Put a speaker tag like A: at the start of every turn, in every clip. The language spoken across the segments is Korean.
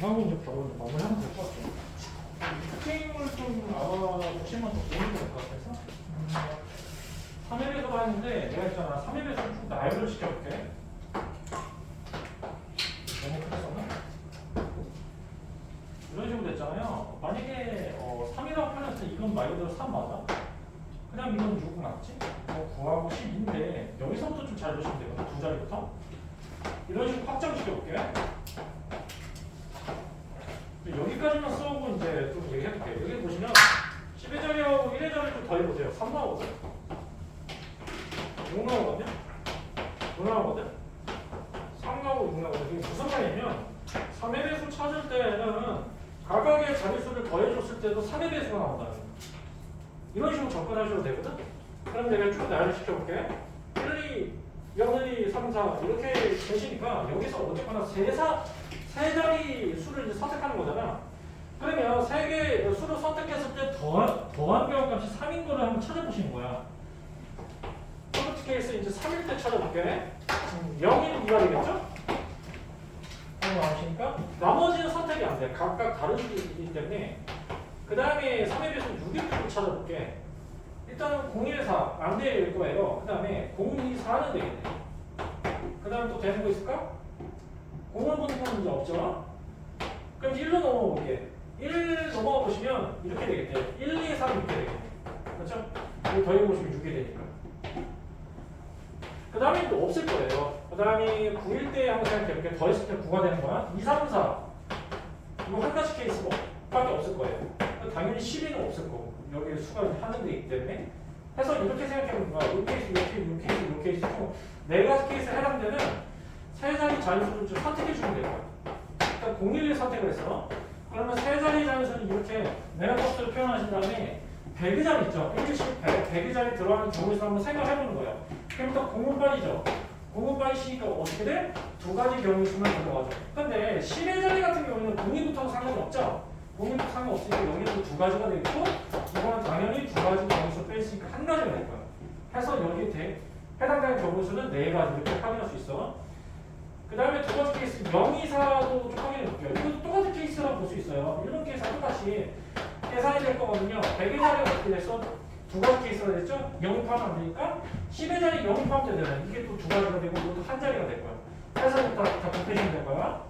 A: 하고 이제 바로 마무리하면 될 것 같아요. 특징을 좀 알아보시면 더 도움이 될 것 같아서. 음, 3회배속 하는데 내가 있잖아. 3회배속 쭉 나열을 시켜볼게. 너무 크게 썼나? 이런 식으로 됐잖아요. 만약에 어, 3이라고 표현했을 때 이건 말 그대로 3 맞아? 그냥 이건 6 맞지? 뭐 9하고 10인데 여기서부터 좀 잘 보시면 돼요. 두 자리부터. 이런 식으로 확장시켜볼게. 여기까지만 써오고 이제 좀 얘기해볼게요. 여기 보시면 10의 자리하고 1의 자리 좀 더해보세요. 3 나오거든? 6 나오거든요? 9 나오거든? 3 나오고 6 나오거든. 이게 무슨 말이냐면 3의 배수 찾을 때는 각각의 자릿수를 더해줬을 때도 3의 배수가 나온다는 거예요. 이런 식으로 접근하셔도 되거든? 그럼 내가 쭉 나열을 시켜볼게. 1, 2, 0, 2, 3, 4 이렇게 되시니까 여기서 어쨌거나 세, 사, 세 자리 수를 이제 선택하는 거잖아. 선택했을 때 더한, 더한 경우값이 3인 거를 한번 찾아보시는 거야. 퍼스트 케이스 이제 3일 때 찾아볼게. 음, 0일 2할이겠죠? 그거 나오시니까 나머지는 선택이 안 돼. 각각 다른 수이기 때문에 그 다음에 3에 비해서 6일을 찾아볼게. 일단은 014 안 될 거예요. 그 다음에 024는 되겠네. 그 다음에 또 되는 거 있을까? 0을 보는 건 이제 없죠. 그럼 1로 넘어가 볼게. 1 넘어가 보시면 이렇게 되겠대. 1, 2, 3 이렇게 되겠네. 그렇죠? 이거 더해보시면 6이 되니까. 그 다음에 또 없을 거예요. 그 다음에 9일 때 한번 생각해 볼게. 더했을 때 9가 되는 거야. 2, 3, 4. 이거 한 가지 케이스밖에 없을 거예요. 당연히 12는 없을 거고. 여기 수가 하는 데 있기 때문에. 해서 이렇게 생각해보는 거야. 이 케이스, 이 케이스, 이 케이스, 이 케이스. 총 네가 케이스에 해당되는 세 자리 자릿수를 좀 선택해 주면 될 거야. 일단 01을 선택을 했어. 그러면 세 자리 자릿수는 이렇게 버스를 표현하신 다음에 100의 자리 있죠. 1, 10, 100, 100의 자리 들어가는 경우에서 한번 생각해보는 거예요. 그럼 또 공문빨이죠. 공문빨이시니까 어떻게 돼? 두 가지 경우 수만 들어가죠. 근데 10의 자리 같은 경우는 공이부터 상관이 없죠. 공이부터 상관 없으니까 여기도 두 가지가 되겠고 이거는 당연히 두 가지 경우수 뺐으니까 한 가지가 될 거야. 해서 여기에 대, 해당되는 경우 수는 네 가지 이렇게 확인할 수 있어. 그 다음에 두 번째 케이스 024도 좀 확인해 볼게요. 이것도 똑같은 케이스라고 볼 수 있어요. 이런 케이스랑 똑같이 계산이 될 거거든요. 100의 자리가 어떻게 됐어? 두 가지 케이스가 됐죠? 영입하면 안 되니까 10의 자리 영입하면 되잖아요. 이게 또 두 가지가 되고 이것도 한 자리가 될 거야. 해서 다, 다 곱해주면 될 거야.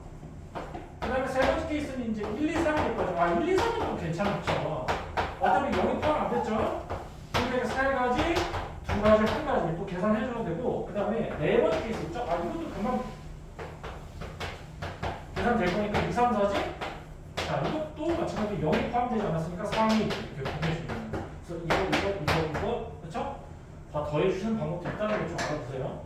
A: 그 다음에 세 번째 케이스는 이제 1, 2, 3이 될 거죠. 아, 1, 2, 3은 좀 괜찮죠. 어차피 영입하면 안 됐죠? 근데 세 가지, 두 가지, 한 가지 또 계산해줘도 되고 그 다음에 네 번째 케이스 있죠? 아, 이것도 금방 계산될 거니까 2, 3, 4지? 자, 이것도 마찬가지로 0이 포함되지 않았으니까 3이 이렇게 보내주시면 돼요. 그래서 이거, 이거, 이거, 이거, 그렇죠? 다 더해주시는 방법도 있다는 걸좀 알아두세요.